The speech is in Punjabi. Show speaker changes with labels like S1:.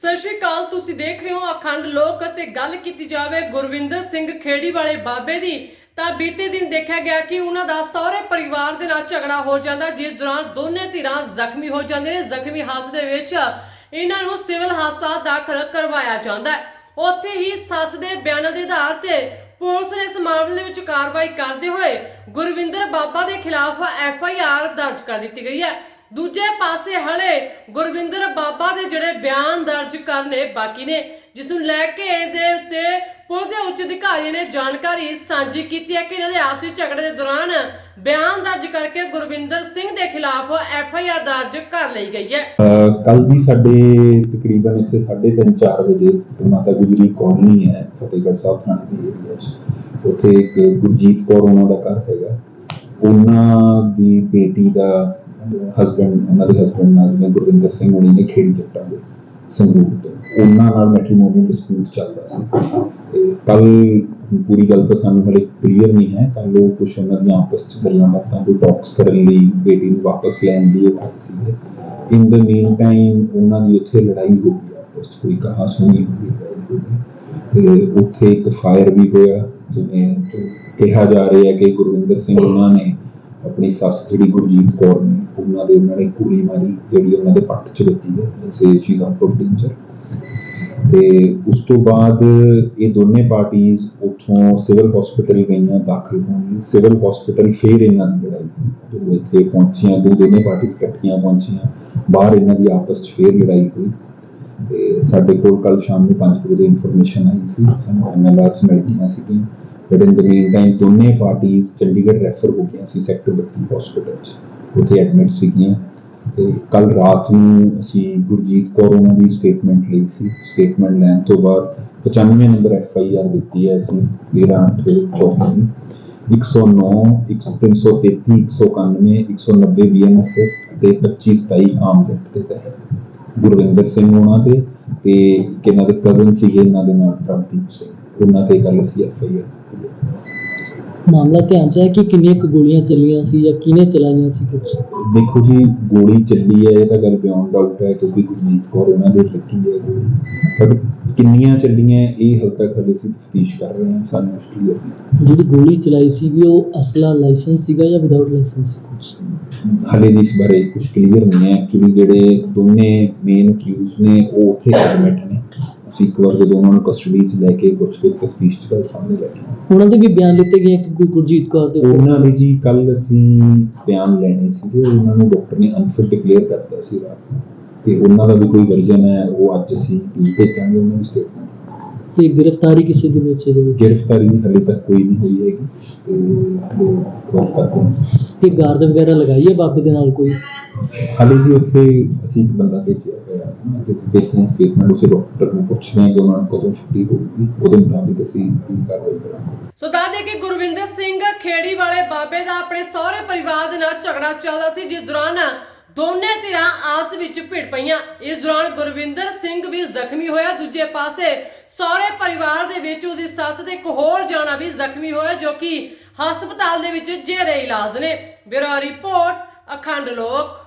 S1: ਸਤਿ ਸ਼੍ਰੀ ਅਕਾਲ, ਤੁਸੀਂ ਦੇਖ ਰਹੇ ਹੋ ਅਖੰਡ ਲੋਕ ਅਤੇ ਗੱਲ ਕੀਤੀ ਜਾਵੇ ਗੁਰਵਿੰਦਰ ਸਿੰਘ ਖੇੜੀ ਵਾਲੇ ਬਾਬੇ ਦੀ, ਤਾਂ ਬੀਤੇ ਦਿਨ ਦੇਖਿਆ ਗਿਆ ਕਿ ਉਹਨਾਂ ਦਾ ਸਹੁਰੇ ਪਰਿਵਾਰ ਦੇ ਨਾਲ ਝਗੜਾ ਹੋ ਜਾਂਦਾ, ਜਿਸ ਦੌਰਾਨ ਦੋਨੇ ਧਿਰਾਂ ਜ਼ਖਮੀ ਹੋ ਜਾਂਦੇ ਨੇ। ਜ਼ਖਮੀ ਹਾਲਤ ਦੇ ਵਿੱਚ ਇਹਨਾਂ ਨੂੰ ਸਿਵਲ ਹਸਪਤਾਲ ਦਾਖਲ ਕਰਵਾਇਆ ਜਾਂਦਾ ਹੈ। ਉੱਥੇ ਹੀ ਸੱਸ ਦੇ ਬਿਆਨਾਂ ਦੇ ਆਧਾਰ ਤੇ ਪੁਲਿਸ ਨੇ ਇਸ ਮਾਮਲੇ ਵਿੱਚ ਕਾਰਵਾਈ ਕਰਦੇ ਹੋਏ ਗੁਰਵਿੰਦਰ ਬਾਬਾ ਦੇ ਖਿਲਾਫ ਐਫ ਆਈ ਆਰ ਦਰਜ ਕਰ ਦਿੱਤੀ ਗਈ ਹੈ। ਦੂਜੇ ਪਾਸੇ ਹਲੇ ਗੁਰਵਿੰਦਰ ਬਾਬਾ ਦੇ ਜਿਹੜੇ ਬਿਆਨ ਦਰਜ ਕਰਨੇ ਬਾਕੀ ਨੇ, ਜਿਸ ਨੂੰ ਲੈ ਕੇ ਇਸ ਦੇ ਉੱਤੇ ਪੁਲਿਸ ਦੇ ਉੱਚ ਅਧਿਕਾਰੀ ਨੇ ਜਾਣਕਾਰੀ ਸਾਂਝੀ ਕੀਤੀ ਹੈ ਕਿ ਇਹਨਾਂ ਦੇ ਆਪਸੀ ਝਗੜੇ ਦੇ ਦੌਰਾਨ ਬਿਆਨ ਦਰਜ ਕਰਕੇ ਗੁਰਵਿੰਦਰ ਸਿੰਘ ਦੇ ਖਿਲਾਫ ਐਫ ਆਈ ਆਰ ਦਰਜ ਕਰ ਲਈ ਗਈ ਹੈ।
S2: ਕੱਲ ਵੀ ਸਾਡੇ ਤਕਰੀਬਨ ਇੱਥੇ 3:30 4 ਵਜੇ ਮਾਤਾ ਗੁਜਰੀ ਕੌਲਨੀ ਹੈ, ਫਤਿਹਗੜ੍ਹ ਸਾਹਿਬ ਥਾਣੇ ਦੇ ਏਰੀਆ 'ਚ ਉੱਥੇ ਇੱਕ ਗੁਰਜੀਤ ਕੌਰ ਉਹਨਾਂ ਦਾ ਘਰ ਹੈਗਾ। ਉਹਨਾਂ ਦੀ ਬੇਟੀ ਦਾ ਹਸਬੰਡ ਉਹਨਾਂ ਦੇ ਹਸਬੰਡ ਨਾਲ ਜਿਵੇਂ ਗੁਰਵਿੰਦਰ ਸਿੰਘ ਹੋਣੀ ਨੇ ਖੇੜੀ ਜੱਟਾਂ ਦੇ ਸੰਗਰੂਰ ਤੋਂ। ਉਹਨਾਂ ਨਾਲ ਮੈਟਰੀਮੋਨੀਅਲ ਡਿਸਪਿਊਟ ਚੱਲਦਾ ਸੀ। ਤੇ ਕੱਲ ਪੂਰੀ ਗੱਲ ਤਾਂ ਸਾਨੂੰ ਹਲੇ ਕਲੀਅਰ ਨਹੀਂ ਹੈ ਕੱਲ ਉਹ ਕੁਛ ਉਹਨਾਂ ਦੀਆਂ ਆਪਸ ਚ ਗੱਲਾਂ ਬਾਤਾਂ ਕੋਈ ਟਾਕਸ ਕਰਨ ਲਈ ਬੇਟੀ ਨੂੰ ਵਾਪਸ ਲੈਣ ਦੀ ਉਹ ਆਏ ਇਨ ਦ ਮੀਨ ਟਾਈਮ ਉਹਨਾਂ ਦੀ ਉੱਥੇ ਲੜਾਈ ਹੋ ਗਈ, ਆਪਸ 'ਚ ਕੋਈ ਕਹਾ ਸੁਣੀ ਹੋਈ ਤੇ ਉੱਥੇ ਇੱਕ ਫਾਇਰ ਵੀ ਹੋਇਆ, ਜਿਵੇਂ ਕਿਹਾ ਜਾ ਰਿਹਾ ਕਿ ਗੁਰਵਿੰਦਰ ਸਿੰਘ ਉਹਨਾਂ ਨੇ ਆਪਣੀ ਸੱਸ ਜਿਹੜੀ ਗੁਰਜੀਤ ਕੌਰ ਨੇ, ਉਹਨਾਂ ਦੇ, ਉਹਨਾਂ ਨੇ ਗੋਲੀ ਮਾਰੀ, ਜਿਹੜੀ ਉਹਨਾਂ ਦੇ ਪੱਟ 'ਚ ਦਿੱਤੀ ਹੈ ਸੇ ਚੀਜ਼ ਆਊਟ ਆਫ ਡੇਂਜਰ ਤੇ ਉਸ ਤੋਂ ਬਾਅਦ ਇਹ ਦੋਨੇ ਪਾਰਟੀਆਂ ਉੱਥੋਂ ਸਿਵਲ ਹਸਪੀਟਲ ਗਈਆਂ, ਦਾਖਲ ਹੋਣ ਸਿਵਲ ਹਸਪੀਟਲ ਫੇਰ ਇਹਨਾਂ ਦੀ ਲੜਾਈ ਹੋਈ। ਜਦੋਂ ਇੱਥੇ ਪਹੁੰਚੀਆਂ, ਦੋ ਦੋਨੇ ਪਾਰਟੀਆਂ ਇਕੱਠੀਆਂ ਪਹੁੰਚੀਆਂ। ਬਾਹਰ ਇਹਨਾਂ ਦੀ ਆਪਸ 'ਚ ਫੇਰ ਲੜਾਈ ਹੋਈ। ਤੇ ਸਾਡੇ ਕੋਲ ਕੱਲ ਸ਼ਾਮ ਨੂੰ 5 ਵਜੇ ਇਨਫੋਰਮੇਸ਼ਨ ਆਈ ਸੀ। ਸਾਨੂੰ ਐਮਐਲਆਰਸ ਮਿਲ ਗਈਆਂ ਸੀਗੀਆਂ। ਬਟ ਇਨ ਦ ਦੋਨੇ ਪਾਰਟੀਆਂ ਚੰਡੀਗੜ੍ਹ ਰੈਫਰ ਹੋ ਗਈਆਂ ਸੀ ਸੈਕਟਰ 32 ਹਸਪੀਟਲ 'ਚ ਉੱਥੇ ਐਡਮਿਟ ਸੀਗੀਆਂ। ਤੇ ਕੱਲ ਰਾਤ ਨੂੰ ਅਸੀਂ ਗੁਰਜੀਤ ਕੌਰ ਉਹਨਾਂ ਦੀ ਸਟੇਟਮੈਂਟ ਲਈ ਸੀ। ਸਟੇਟਮੈਂਟ ਲੈਣ ਤੋਂ ਬਾਅਦ 95 ਨੰਬਰ ਐਫ ਆਈ ਆਰ ਦਿੱਤੀ ਹੈ ਅਸੀਂ 13 24 109 333 191 190 ਬੀਐਨਐਸਐਸ ਤੇ 25 27 ਆਰਮਸ ਐਕਟ ਦੇ ਤਹਿਤ। ਗੁਰਵਿੰਦਰ ਸਿੰਘ ਉਹਨਾਂ ਦੇ ਤੇ ਇੱਕ ਇਹਨਾਂ ਦੇ ਕਜ਼ਨ ਸੀਗੇ, ਇਹਨਾਂ ਦੇ ਨਾਲ ਪ੍ਰਭਦੀਪ ਸਿੰਘ। ਉਹਨਾਂ ਤੇ ਗੱਲ ਅਸੀਂ ਐਫ ਆਈ ਆਰ
S3: ਮਾਮਲਾ ਧਿਆਨ ਚ ਹੈ ਕਿ ਕਿੰਨੀਆਂ ਕੁ ਗੋਲੀਆਂ ਚੱਲੀਆਂ ਸੀ ਜਾਂ ਕਿਹਨੇ ਚਲਾਈਆਂ ਸੀ ਕੁਝ
S2: ਦੇਖੋ ਜੀ ਗੋਲੀ ਚੱਲੀ ਹੈ ਇਹ ਤਾਂ ਗੱਲ ਬਿਯੋਂਡ ਡਾਊਟ ਹੈ ਕਿਉਂਕਿ ਗੁਰਜੀਤ ਕੌਰ ਉਹਨਾਂ ਦੇ ਲੱਗੀ ਹੈ। ਬਟ ਕਿੰਨੀਆਂ ਚੱਲੀਆਂ ਇਹ ਹਾਲੇ ਤੱਕ ਹਲੇ ਅਸੀਂ ਤਫਤੀਸ਼ ਕਰ ਰਹੇ ਹਾਂ ਸਾਨੂੰ ਉਸ ਕਲੀਅਰ ਨਹੀਂ
S3: ਜਿਹੜੀ ਗੋਲੀ ਚਲਾਈ ਸੀ ਵੀ ਉਹ ਅਸਲਾ ਲਾਇਸੈਂਸ ਸੀਗਾ ਜਾਂ ਵਿਦਆਊਟ ਲਾਇਸੈਂਸ ਸੀ ਕੁਝ
S2: ਹਲੇ ਇਸ ਬਾਰੇ ਕੁਝ ਕਲੀਅਰ ਨਹੀਂ ਹੈ। ਐਕਚੁਅਲੀ ਜਿਹੜੇ ਦੋਨੇ ਮੇਨ ਅਕਿਊਜ਼ ਨੇ ਉਹ ਉੱਥੇ ਐਡਮਿਟ ਨੇ। ਅਸੀਂ ਇੱਕ ਵਾਰ ਜਦੋਂ ਉਹਨਾਂ ਨੂੰ ਕਸਟਡੀ 'ਚ ਲੈ ਕੇ ਕੁਝ ਕੁ ਤਫਤੀਸ਼ ਗੱਲ ਸਾਹਮਣੇ ਲੈ ਕੇ ਆਏ।
S3: ਉਹਨਾਂ ਦੇ ਵੀ ਬਿਆਨ ਲਿੱਤੇ ਗਏ ਕਿ ਗੁਰਜੀਤ ਕੌਰ ਦੇ ਉੱਪਰ?
S2: ਉਹਨਾਂ ਦੇ ਜੀ ਕੱਲ ਅਸੀਂ ਬਿਆਨ ਲੈਣੇ ਸੀਗੇ ਉਹਨਾਂ ਨੂੰ ਡਾਕਟਰ ਨੇ ਅਨਫਿਟ ਡਿਕਲੇਅਰ ਕਰਤਾ ਸੀ ਰਾਤ ਨੂੰ। ਤੇ ਉਹਨਾਂ ਦਾ ਵੀ ਕੋਈ ਵਰਜਨ ਹੈ ਉਹ ਅੱਜ ਅਸੀਂ ਭੇਜਾਂਗੇ ਉਹਨਾਂ ਦੀ ਸਟੇਟਮੈਂਟ
S3: ਤੇ ਗ੍ਰਿਫਤਾਰੀ ਕਿਸੇ ਦੇ ਵਿੱਚ ਇਹਦੇ ਵਿੱਚ?
S2: ਗ੍ਰਿਫਤਾਰੀ ਹਲੇ ਤੱਕ ਕੋਈ ਨਹੀਂ ਹੋਈ ਹੈਗੀ ਤੇ ਹਲੇ ਵਰਕ ਕਰਦੇ ਹਾਂ।
S3: ਤੇ ਗਾਰਡ ਵਗੈਰਾ ਲਗਾਈ ਹੈ ਬਾਬੇ ਦੇ ਨਾਲ ਕੋਈ?
S2: ਹਾਲੇ ਵੀ ਉੱਥੇ ਅਸੀਂ ਇੱਕ ਬੰਦਾ ਭੇਜਿਆ ਹੈ ਤੇ ਸਟੇਟਮੈਂਟ ਉਸੇ ਡਾਕਟਰ ਨੂੰ ਪੁੱਛਦੇ ਕਿ ਉਹਨਾਂ ਨੂੰ ਕਦੋਂ ਛੁੱਟੀ ਹੋਊਗੀ ਉਹਦੇ ਮੁਤਾਬਿਕ ਅਸੀਂ ਕੀ ਕਾਰਵਾਈ ਕਰਾਂਗੇ।
S1: ਸੋ ਦੱਸ ਦੇ ਕਿ ਗੁਰਵਿੰਦਰ ਸਿੰਘ ਖੇੜੀ ਵਾਲੇ ਬਾਬੇ ਦਾ ਆਪਣੇ ਸਹੁਰੇ ਪਰਿਵਾਰ ਦੇ ਨਾਲ ਝਗੜਾ ਚੱਲਦਾ ਸੀ, ਜਿਸ ਦੌਰਾਨ ਦੋਨੇ ਧਿਰਾਂ ਆਪਸ ਵਿੱਚ ਭਿੜ ਪਈਆਂ। ਇਸ ਦੌਰਾਨ ਗੁਰਵਿੰਦਰ ਸਿੰਘ ਵੀ ਜ਼ਖਮੀ ਹੋਇਆ। ਦੂਜੇ ਪਾਸੇ ਸਹੁਰੇ ਪਰਿਵਾਰ ਦੇ ਵਿੱਚ ਉਹਦੀ ਸੱਸ ਤੇ ਇੱਕ ਹੋਰ ਜਾਣਾ ਵੀ ਜ਼ਖਮੀ ਹੋਇਆ, ਜੋ ਕਿ ਹਸਪਤਾਲ ਦੇ ਵਿੱਚ ਜੇਰੇ ਇਲਾਜ ਨੇ। ਬਿਊਰੋ ਰਿਪੋਰਟ, ਅਖੰਡ ਲੋਕ।